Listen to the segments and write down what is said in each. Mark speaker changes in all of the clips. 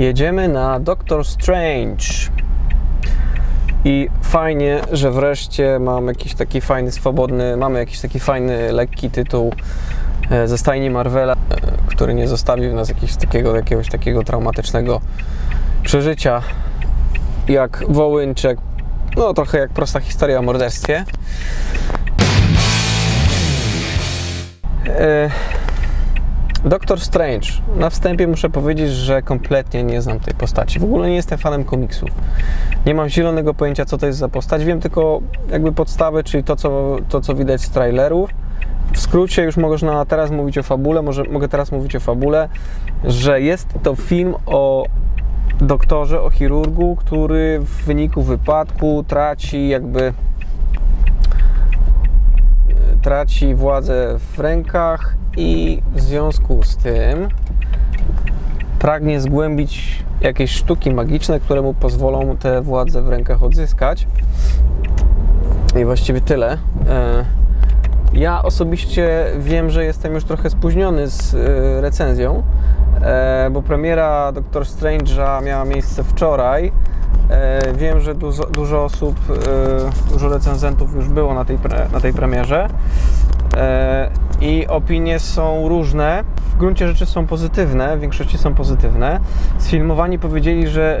Speaker 1: Jedziemy na Doctor Strange. I fajnie, że wreszcie mam jakiś taki fajny, swobodny, mamy jakiś taki fajny, lekki tytuł e, ze stajni Marvela, e, który nie zostawił nas jakiegoś takiego, jakiegoś takiego traumatycznego przeżycia jak jak, no trochę jak prosta historia o morderstwie. Doktor Strange. Na wstępie muszę powiedzieć, że kompletnie nie znam tej postaci. W ogóle nie jestem fanem komiksów. Nie mam zielonego pojęcia, co to jest za postać. Wiem tylko jakby podstawy, czyli to, co, to, co widać z trailerów. W skrócie już można teraz mówić o fabule, może mogę teraz mówić o fabule, że jest to film o doktorze, o chirurgu, który w wyniku wypadku traci jakby traci władzę w rękach i w związku z tym pragnie zgłębić jakieś sztuki magiczne, które mu pozwolą tę władzę w rękach odzyskać. I właściwie tyle. E, Ja osobiście wiem, że jestem już trochę spóźniony z e, recenzją, e, bo premiera Doctor Strange'a miała miejsce wczoraj. E, Wiem, że dużo, osób, e, dużo recenzentów już było na tej, na tej premierze E, i opinie są różne. W gruncie rzeczy są pozytywne, w większości są pozytywne. Sfilmowani powiedzieli, że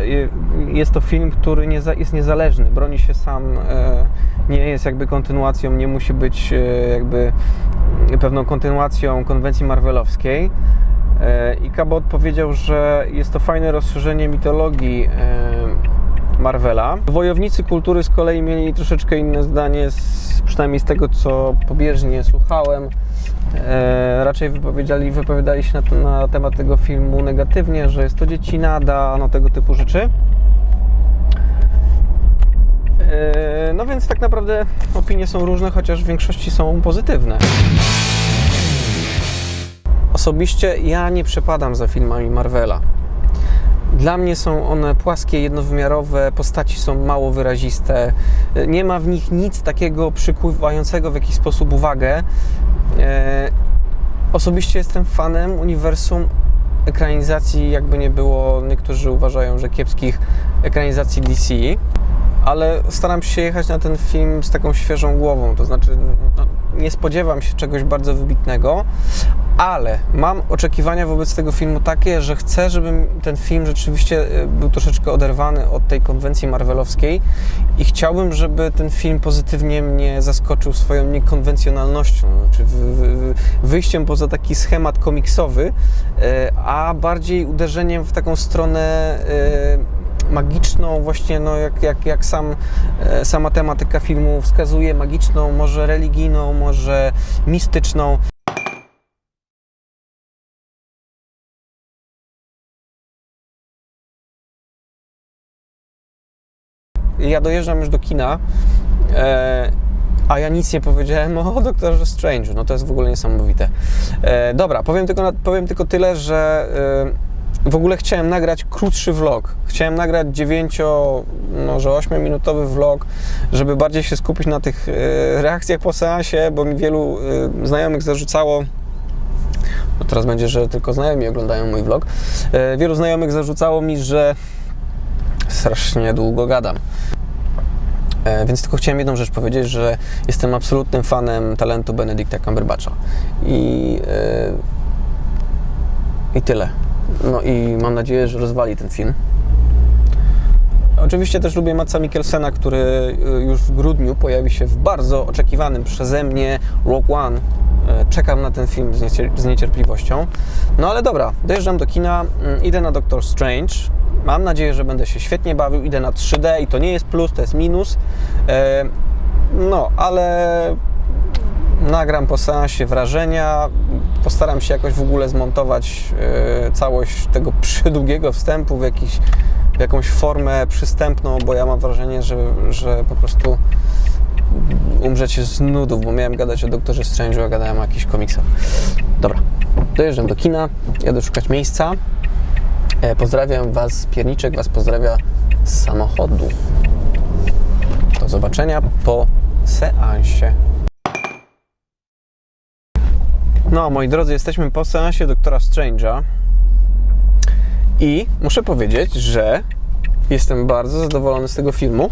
Speaker 1: jest to film, który nie za, jest niezależny, broni się sam, nie jest jakby kontynuacją, nie musi być jakby pewną kontynuacją konwencji marvelowskiej. I Cabot powiedział, że jest to fajne rozszerzenie mitologii Marvela. Wojownicy kultury z kolei mieli troszeczkę inne zdanie, z, przynajmniej z tego, co pobieżnie słuchałem. E, raczej wypowiedzieli, wypowiadali się na, na temat tego filmu negatywnie, że jest to dziecinada, no tego typu rzeczy. E, no więc tak naprawdę opinie są różne, chociaż w większości są pozytywne. Osobiście ja nie przepadam za filmami Marvela. Dla mnie są one płaskie, jednowymiarowe, postaci są mało wyraziste. Nie ma w nich nic takiego przykuwającego w jakiś sposób uwagę. E, Osobiście jestem fanem uniwersum ekranizacji, jakby nie było, niektórzy uważają, że kiepskich ekranizacji DC, ale staram się jechać na ten film z taką świeżą głową, to znaczy no, nie spodziewam się czegoś bardzo wybitnego, ale mam oczekiwania wobec tego filmu takie, że chcę, żeby ten film rzeczywiście e, był troszeczkę oderwany od tej konwencji marvelowskiej i chciałbym, żeby ten film pozytywnie mnie zaskoczył swoją niekonwencjonalnością, czy wyjściem poza taki schemat komiksowy, e, a bardziej uderzeniem w taką stronę e, magiczną, właśnie no jak, jak, jak sam, e, sama tematyka filmu wskazuje, magiczną, może religijną, może mistyczną. Ja dojeżdżam już do kina, e, a ja nic nie powiedziałem o Doktorze Strange. No to jest w ogóle niesamowite. E, dobra, powiem tylko, powiem tylko tyle, że e, w ogóle chciałem nagrać krótszy vlog. Chciałem nagrać 9, może 8 minutowy vlog, żeby bardziej się skupić na tych e, reakcjach po seansie, bo mi wielu e, znajomych zarzucało, no teraz będzie, że tylko znajomi oglądają mój vlog. E, wielu znajomych zarzucało mi, że strasznie długo gadam. Więc tylko chciałem jedną rzecz powiedzieć, że jestem absolutnym fanem talentu Benedicta Cumberbatcha. I, I tyle. No i mam nadzieję, że rozwali ten film. Oczywiście też lubię Matsa Mikkelsena, który e, już w grudniu pojawi się w bardzo oczekiwanym przeze mnie Rogue One. E, Czekam na ten film z niecierpliwością. No ale dobra, dojeżdżam do kina, mm, idę na Doctor Strange. Mam nadzieję, że będę się świetnie bawił. Idę na 3D i to nie jest plus, to jest minus. E, No, ale nagram po seansie wrażenia, postaram się jakoś w ogóle zmontować e, całość tego przydługiego wstępu w, jakiś, w jakąś formę przystępną, bo ja mam wrażenie, że, że po prostu umrzecie z nudów, bo miałem gadać o Doktorze Strange'u, a gadałem o jakichś komiksach. Dobra, dojeżdżam do kina, jadę szukać miejsca. E, Pozdrawiam Was, Pierniczek Was pozdrawia z samochodu. Do zobaczenia po seansie. No, moi drodzy, jesteśmy po seansie doktora Strange'a. I muszę powiedzieć, że jestem bardzo zadowolony z tego filmu,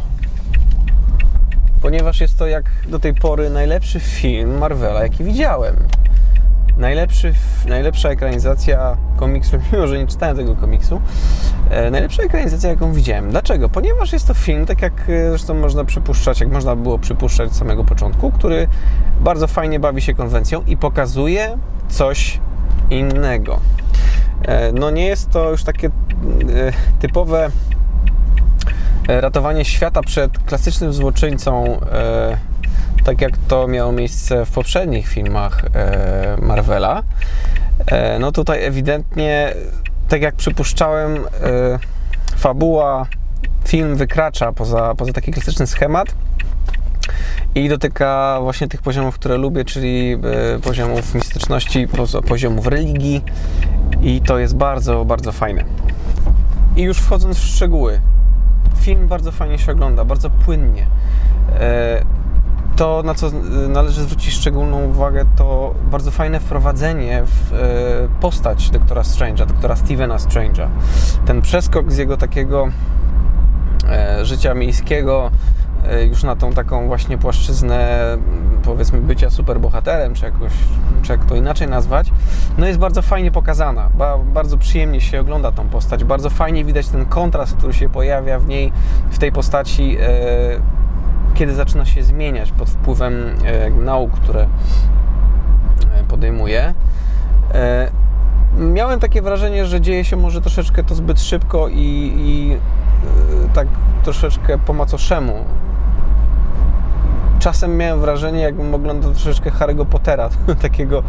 Speaker 1: ponieważ jest to jak do tej pory najlepszy film Marvela, jaki widziałem. Najlepszy, najlepsza ekranizacja komiksu, mimo że nie czytałem tego komiksu, najlepsza ekranizacja, jaką widziałem. Dlaczego? Ponieważ jest to film, tak jak e, zresztą można przypuszczać, jak można było przypuszczać od samego początku, który bardzo fajnie bawi się konwencją i pokazuje coś innego. E, no nie jest to już takie e, typowe e, ratowanie świata przed klasycznym złoczyńcą, e, tak jak to miało miejsce w poprzednich filmach e, Marvela. E, No tutaj ewidentnie, tak jak przypuszczałem, e, fabuła, film wykracza poza, poza taki klasyczny schemat i dotyka właśnie tych poziomów, które lubię, czyli e, poziomów mistyczności, poziomów religii i to jest bardzo, bardzo fajne. I już wchodząc w szczegóły, film bardzo fajnie się ogląda, bardzo płynnie. E, To, na co e, należy zwrócić szczególną uwagę, to bardzo fajne wprowadzenie w e, postać doktora Strange'a, doktora Stevena Strange'a. Ten przeskok z jego takiego e, życia miejskiego już na tą taką właśnie płaszczyznę m, powiedzmy bycia superbohaterem, czy jakoś, czy jak to inaczej nazwać, no jest bardzo fajnie pokazana. Ba, bardzo przyjemnie się ogląda tą postać. Bardzo fajnie widać ten kontrast, który się pojawia w niej, w tej postaci, kiedy zaczyna się zmieniać pod wpływem e, nauk, które e, podejmuje. E, miałem takie wrażenie, że dzieje się może troszeczkę to zbyt szybko i, i tak troszeczkę po macoszemu. Czasem miałem wrażenie, jakbym oglądał troszeczkę Harry'ego Pottera, takiego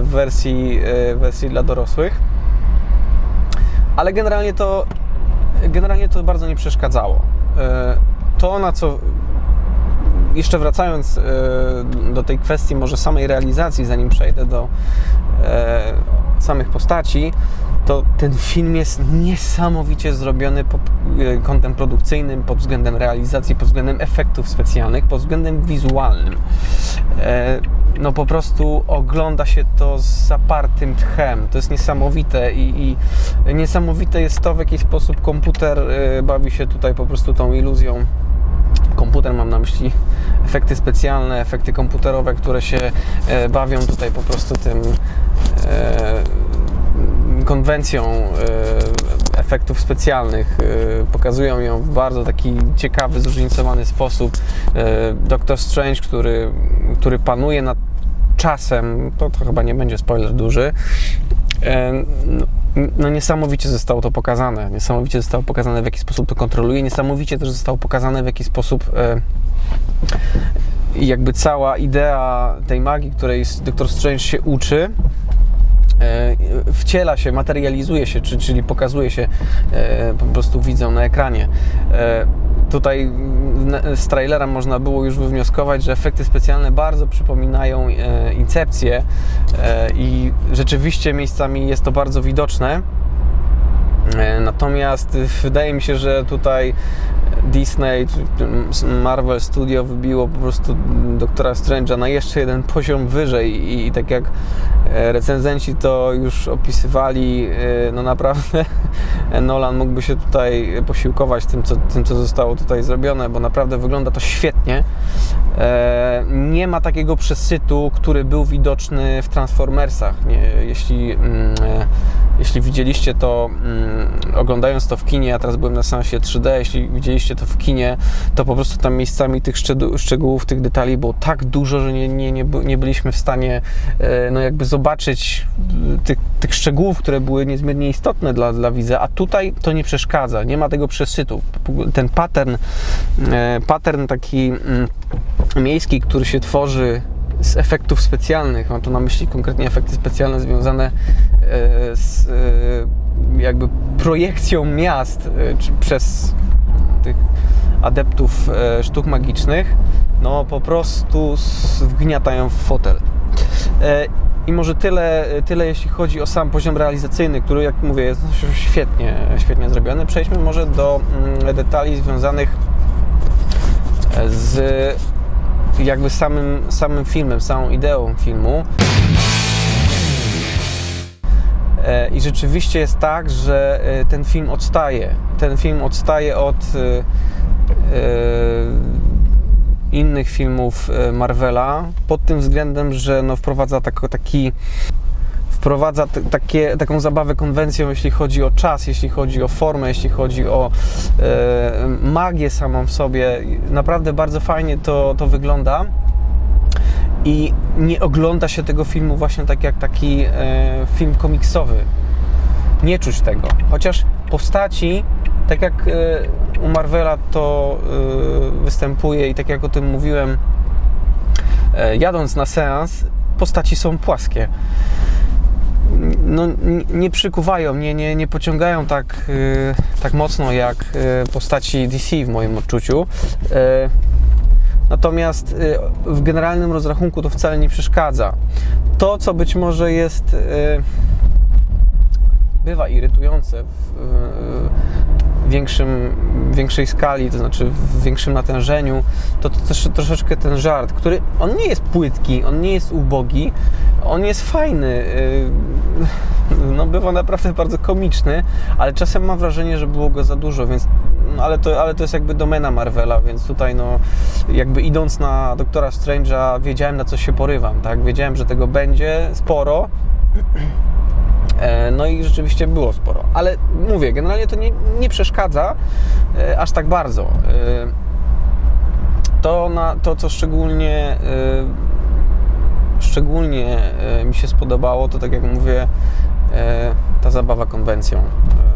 Speaker 1: w wersji, wersji dla dorosłych. Ale generalnie to, generalnie to bardzo nie przeszkadzało. To, na co jeszcze wracając e, do tej kwestii może samej realizacji, zanim przejdę do e, samych postaci, to ten film jest niesamowicie zrobiony pod e, kątem produkcyjnym, pod względem realizacji, pod względem efektów specjalnych, pod względem wizualnym. No po prostu ogląda się to z zapartym tchem. To jest niesamowite i, i niesamowite jest to, w jaki sposób komputer bawi się tutaj po prostu tą iluzją komputer, mam na myśli efekty specjalne, efekty komputerowe, które się e, bawią tutaj po prostu tym e, konwencją e, efektów specjalnych. Pokazują ją w bardzo taki ciekawy, zróżnicowany sposób. Doctor Strange, który, który panuje nad czasem, to, to chyba nie będzie spoiler duży, no, niesamowicie zostało to pokazane. Niesamowicie zostało pokazane, w jaki sposób to kontroluje. Niesamowicie też zostało pokazane, w jaki sposób e, jakby cała idea tej magii, której Doktor Strange się uczy, e, wciela się, materializuje się, czy, czyli pokazuje się e, po prostu widzą na ekranie. Tutaj z trailera można było już wywnioskować, że efekty specjalne bardzo przypominają e, Incepcję e, i rzeczywiście miejscami jest to bardzo widoczne. E, Natomiast wydaje mi się, że tutaj Disney, czy Marvel Studio wybiło po prostu Doktora Strange'a na jeszcze jeden poziom wyżej i, tak jak e, recenzenci to już opisywali, e, no naprawdę Nolan mógłby się tutaj posiłkować tym co, tym, co zostało tutaj zrobione, bo naprawdę wygląda to świetnie. E, Nie ma takiego przesytu, który był widoczny w Transformersach. Jeśli, mm, jeśli widzieliście to mm, oglądając to w kinie, a teraz byłem na seansie 3D, jeśli widzieliście to w kinie, to po prostu tam miejscami tych szczegół- szczegółów, tych detali było tak dużo, że nie, nie, nie, nie byliśmy w stanie e, no jakby zobaczyć e, tych, tych szczegółów, które były niezmiernie istotne dla, dla widza, a tutaj to nie przeszkadza, nie ma tego przesytu. Ten pattern, e, pattern taki mm, miejski, który się tworzy z efektów specjalnych, mam tu na myśli konkretnie efekty specjalne związane z jakby projekcją miast przez tych adeptów e, sztuk magicznych, no po prostu wgniatają w fotel. E, I może tyle, tyle, jeśli chodzi o sam poziom realizacyjny, który, jak mówię, jest świetnie, świetnie zrobiony. Przejdźmy może do mm, detali związanych z jakby samym, samym filmem, samą ideą filmu. E, I rzeczywiście jest tak, że e, ten film odstaje. Ten film odstaje od e, innych filmów Marvela pod tym względem, że no wprowadza tak, taki wprowadza takie, taką zabawę konwencją, jeśli chodzi o czas, jeśli chodzi o formę, jeśli chodzi o e, magię samą w sobie. Naprawdę bardzo fajnie to, to wygląda. I nie ogląda się tego filmu właśnie tak jak taki e, film komiksowy. Nie czuć tego. Chociaż postaci, tak jak e, u Marvela to e, występuje i tak jak o tym mówiłem, e, jadąc na seans, postaci są płaskie no, nie przykuwają, nie, nie, nie pociągają tak, y, tak mocno jak y, postaci DC w moim odczuciu. Y, natomiast w generalnym rozrachunku to wcale nie przeszkadza. To, co być może jest bywa irytujące w, większym, większej skali, to znaczy w większym natężeniu, to, to też troszeczkę ten żart, który on nie jest płytki, on nie jest ubogi, on jest fajny. Y, no, bywa naprawdę bardzo komiczny, ale czasem mam wrażenie, że było go za dużo, więc ale, to, ale to jest jakby domena Marvela, więc tutaj no, jakby idąc na Doktora Strange'a wiedziałem na co się porywam, tak? Wiedziałem, że tego będzie sporo E, no i rzeczywiście było sporo. Ale mówię, generalnie to nie, nie przeszkadza e, aż tak bardzo. E, to, na, to co szczególnie szczególnie mi się spodobało, to tak jak mówię, ta zabawa konwencją.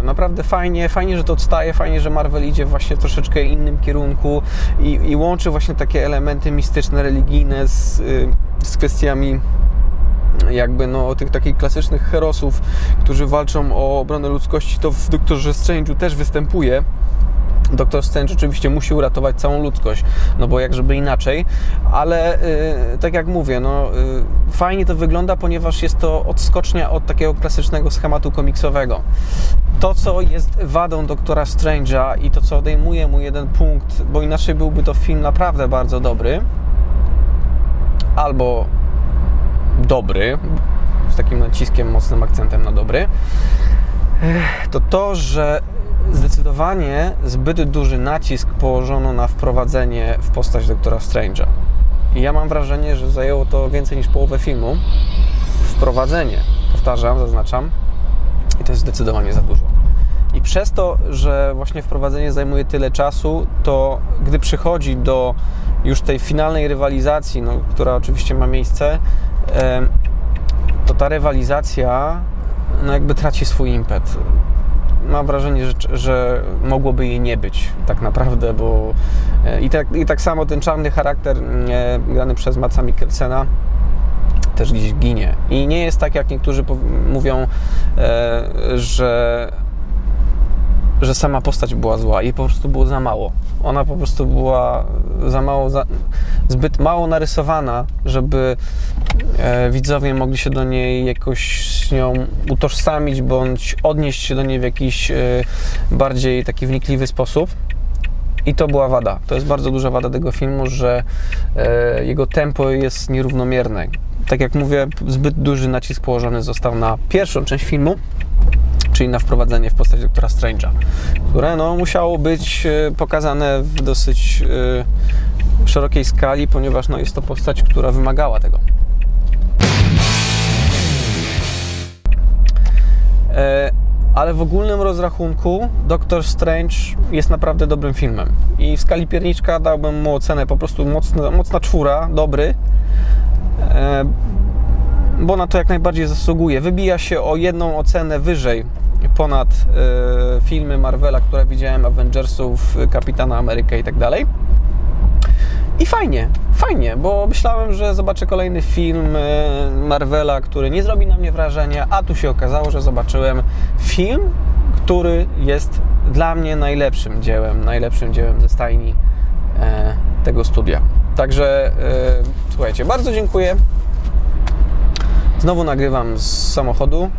Speaker 1: Naprawdę fajnie, fajnie, że to odstaje, fajnie, że Marvel idzie właśnie troszeczkę innym kierunku i, i łączy właśnie takie elementy mistyczne, religijne z, z kwestiami jakby no, tych takich klasycznych herosów, którzy walczą o obronę ludzkości, to w Doktorze Strange'u też występuje. Doktor Strange oczywiście musi uratować całą ludzkość, no bo jak żeby inaczej, ale yy, tak jak mówię, no yy, fajnie to wygląda, ponieważ jest to odskocznia od takiego klasycznego schematu komiksowego. To, co jest wadą Doktora Strange'a i to, co odejmuje mu jeden punkt, bo inaczej byłby to film naprawdę bardzo dobry, albo dobry, z takim naciskiem, mocnym akcentem na dobry, to to, że zdecydowanie zbyt duży nacisk położono na wprowadzenie w postać doktora Strange'a. I ja mam wrażenie, że zajęło to więcej niż połowę filmu. Wprowadzenie, powtarzam, zaznaczam, i to jest zdecydowanie za dużo. I przez to, że właśnie wprowadzenie zajmuje tyle czasu, to gdy przychodzi do już tej finalnej rywalizacji, no, która oczywiście ma miejsce, to ta rywalizacja no jakby traci swój impet. Mam wrażenie, że, że mogłoby jej nie być tak naprawdę, bo e, i tak, i tak samo ten czarny charakter e, grany przez Maca Mikkelsena też gdzieś ginie. I nie jest tak, jak niektórzy mówią, e, że że sama postać była zła i po prostu było za mało. Ona po prostu była za mało, za, zbyt mało narysowana, żeby e, widzowie mogli się do niej jakoś z nią utożsamić bądź odnieść się do niej w jakiś e, bardziej taki wnikliwy sposób. I to była wada. To jest bardzo duża wada tego filmu, że e, jego tempo jest nierównomierne. Tak jak mówię, zbyt duży nacisk położony został na pierwszą część filmu, czyli na wprowadzenie w postać doktora Strange'a, które no, musiało być e, pokazane w dosyć szerokiej skali, ponieważ no, jest to postać, która wymagała tego. Ale w ogólnym rozrachunku Doctor Strange jest naprawdę dobrym filmem. I w skali pierniczka dałbym mu ocenę po prostu mocna, mocna czwóra, dobry. E, bo na to jak najbardziej zasługuje. Wybija się o jedną ocenę wyżej ponad e, filmy Marvela, które widziałem, Avengersów, Kapitana Ameryka i tak dalej. I fajnie, fajnie, bo myślałem, że zobaczę kolejny film e, Marvela, który nie zrobi na mnie wrażenia, a tu się okazało, że zobaczyłem film, który jest dla mnie najlepszym dziełem, najlepszym dziełem ze stajni e, tego studia. Także słuchajcie, bardzo dziękuję. Znowu nagrywam z samochodu.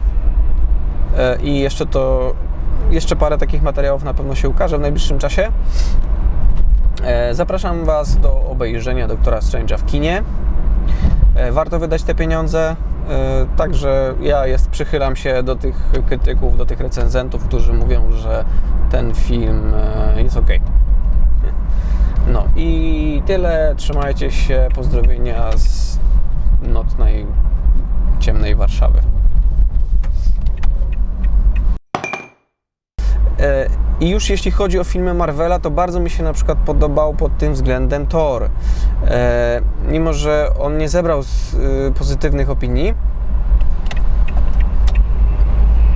Speaker 1: E, i jeszcze to, jeszcze parę takich materiałów na pewno się ukaże w najbliższym czasie. E, zapraszam Was do obejrzenia Doktora Strange'a w kinie. E, warto wydać te pieniądze. Także ja jest, przychylam się do tych krytyków, do tych recenzentów, którzy mówią, że ten film e, jest ok. No i tyle. Trzymajcie się. Pozdrowienia z nocnej, ciemnej Warszawy. I już jeśli chodzi o filmy Marvela, to bardzo mi się na przykład podobał pod tym względem Thor. E, mimo, że on nie zebrał z, y, pozytywnych opinii,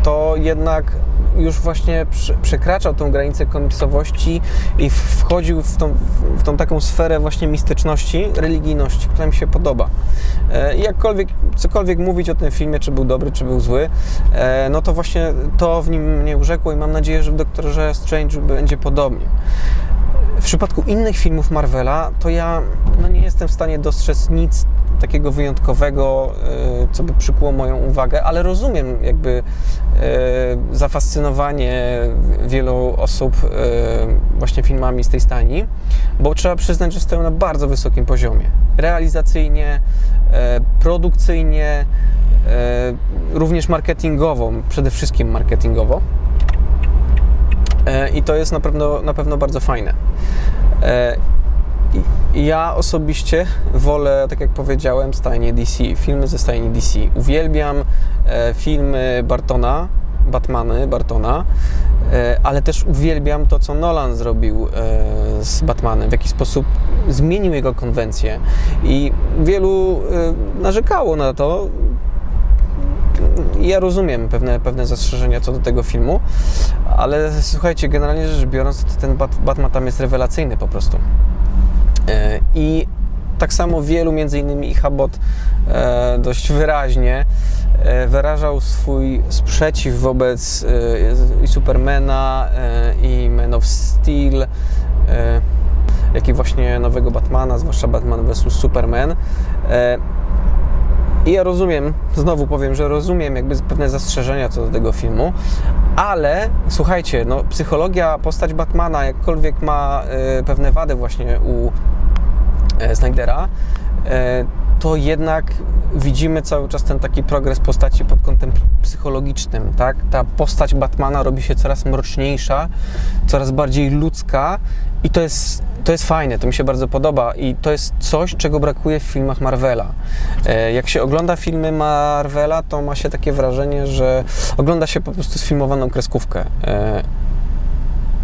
Speaker 1: to jednak już właśnie prze- przekraczał tą granicę komiksowości i wchodził w tą, w tą taką sferę właśnie mistyczności, religijności, która mi się podoba. E, I jakkolwiek, cokolwiek mówić o tym filmie, czy był dobry, czy był zły, e, no to właśnie to w nim mnie urzekło i mam nadzieję, że w Doktorze Strange będzie podobnie. W przypadku innych filmów Marvela, to ja no nie jestem w stanie dostrzec nic takiego wyjątkowego, y, co by przykuło moją uwagę, ale rozumiem jakby y, zafascynowanie wielu osób y, właśnie filmami z tej stani, bo trzeba przyznać, że stoją na bardzo wysokim poziomie. Realizacyjnie, produkcyjnie, również marketingowo, przede wszystkim marketingowo. E, I to jest na pewno, na pewno bardzo fajne. E, Ja osobiście wolę, tak jak powiedziałem, stajnie DC, filmy ze stajni DC. Uwielbiam e, filmy Bartona, Batmany Bartona, ale też uwielbiam to, co Nolan zrobił z Batmanem, w jaki sposób zmienił jego konwencję. I wielu narzekało na to, ja rozumiem pewne, pewne zastrzeżenia co do tego filmu, ale słuchajcie, generalnie rzecz biorąc, ten Bat- Batman tam jest rewelacyjny po prostu. E, I tak samo wielu, między innymi i Habot e, dość wyraźnie e, wyrażał swój sprzeciw wobec i Supermana, i Man of Steel, jak i właśnie nowego Batmana, zwłaszcza Batman vs Superman. I ja rozumiem, znowu powiem, że rozumiem jakby pewne zastrzeżenia co do tego filmu, ale słuchajcie, no psychologia, postać Batmana, jakkolwiek ma e, pewne wady właśnie u e, Snydera, e, to jednak widzimy cały czas ten taki progres postaci pod kątem psychologicznym, tak? Ta postać Batmana robi się coraz mroczniejsza, coraz bardziej ludzka i to jest, to jest fajne, to mi się bardzo podoba i to jest coś, czego brakuje w filmach Marvela. E, Jak się ogląda filmy Marvela, to ma się takie wrażenie, że ogląda się po prostu sfilmowaną kreskówkę.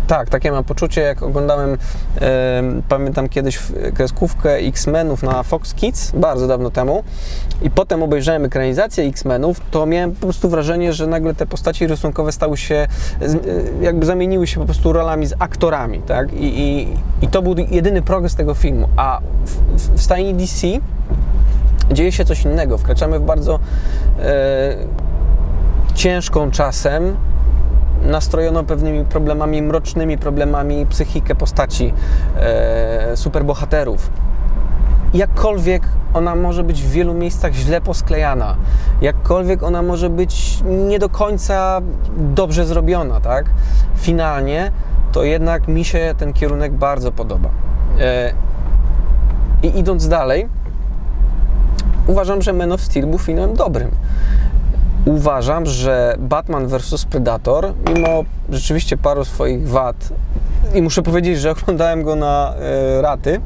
Speaker 1: Tak, takie mam poczucie, jak oglądałem, em, pamiętam kiedyś kreskówkę X-Menów na Fox Kids, bardzo dawno temu, i potem obejrzałem ekranizację X-Menów, to miałem po prostu wrażenie, że nagle te postaci rysunkowe stały się, e, jakby zamieniły się po prostu rolami z aktorami, tak? I, i, i to był jedyny progres tego filmu. A w, w, w stajni DC dzieje się coś innego. Wkraczamy w bardzo e, ciężką czasem nastrojono pewnymi problemami, mrocznymi problemami psychikę postaci e, superbohaterów. Jakkolwiek ona może być w wielu miejscach źle posklejana, jakkolwiek ona może być nie do końca dobrze zrobiona, tak? Finalnie to jednak mi się ten kierunek bardzo podoba. E, I idąc dalej, uważam, że Man of Steel był filmem dobrym uważam, że Batman vs Predator, mimo rzeczywiście paru swoich wad, i muszę powiedzieć, że oglądałem go na e, raty,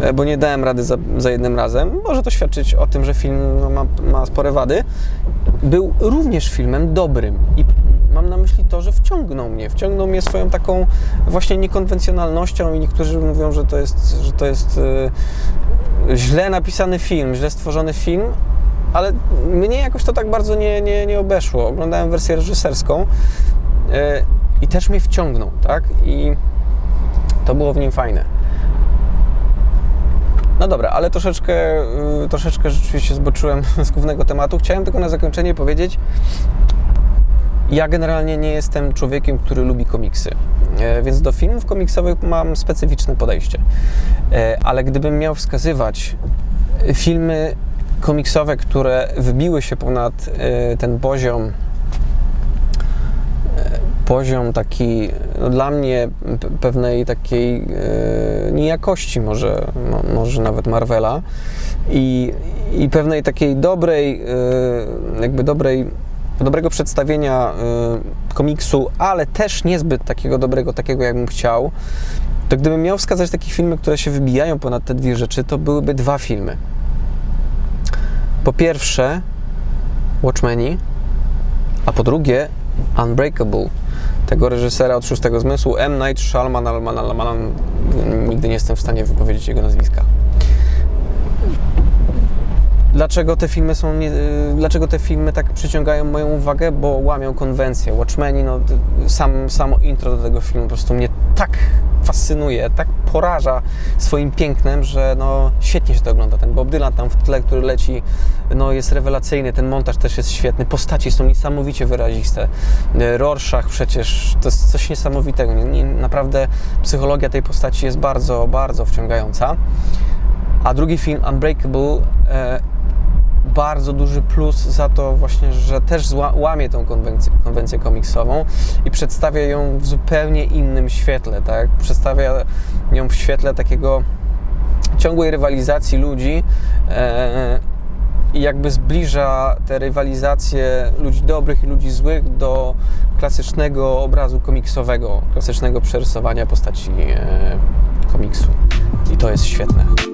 Speaker 1: e, bo nie dałem rady za, za jednym razem, może to świadczyć o tym, że film no, ma, ma spore wady, był również filmem dobrym i mam na myśli to, że wciągnął mnie, wciągnął mnie swoją taką właśnie niekonwencjonalnością i niektórzy mówią, że to jest, że to jest e, źle napisany film, źle stworzony film, ale mnie jakoś to tak bardzo nie, nie, nie obeszło. Oglądałem wersję reżyserską e, i też mnie wciągnął, tak? I to było w nim fajne. No dobra, ale troszeczkę, y, troszeczkę rzeczywiście zboczyłem z głównego tematu. Chciałem tylko na zakończenie powiedzieć, ja generalnie nie jestem człowiekiem, który lubi komiksy, e, więc do filmów komiksowych mam specyficzne podejście. E, Ale gdybym miał wskazywać filmy komiksowe, które wybiły się ponad e, ten poziom e, poziom taki no, dla mnie pe- pewnej takiej e, niejakości może, mo, może nawet Marvela i, i pewnej takiej dobrej, jakby dobrej, dobrego przedstawienia komiksu, ale też niezbyt takiego dobrego, takiego jakbym chciał, to gdybym miał wskazać takie filmy, które się wybijają ponad te dwie rzeczy, to byłyby dwa filmy. Po pierwsze Watchmeni, a po drugie Unbreakable, tego reżysera od Szóstego Zmysłu, M. Night Shyamalan, Alman, Alman, nigdy nie jestem w stanie wypowiedzieć jego nazwiska. Dlaczego te filmy są, nie, y, dlaczego te filmy tak przyciągają moją uwagę? Bo łamią konwencję. Watchmeni, no, d- sam, samo intro do tego filmu po prostu mnie tak fascynuje, tak poraża swoim pięknem, że no, świetnie się to ogląda. Ten Bob Dylan tam w tle, który leci, no, jest rewelacyjny, ten montaż też jest świetny, postaci są niesamowicie wyraziste. Y, Rorschach przecież to jest coś niesamowitego. Nie, nie, naprawdę psychologia tej postaci jest bardzo, bardzo wciągająca. A drugi film, Unbreakable, e, bardzo duży plus za to właśnie, że też łamie tą konwencję, konwencję komiksową i przedstawia ją w zupełnie innym świetle, tak? Przedstawia ją w świetle takiego ciągłej rywalizacji ludzi e, i jakby zbliża te rywalizacje ludzi dobrych i ludzi złych do klasycznego obrazu komiksowego, klasycznego przerysowania postaci e, komiksu. I to jest świetne.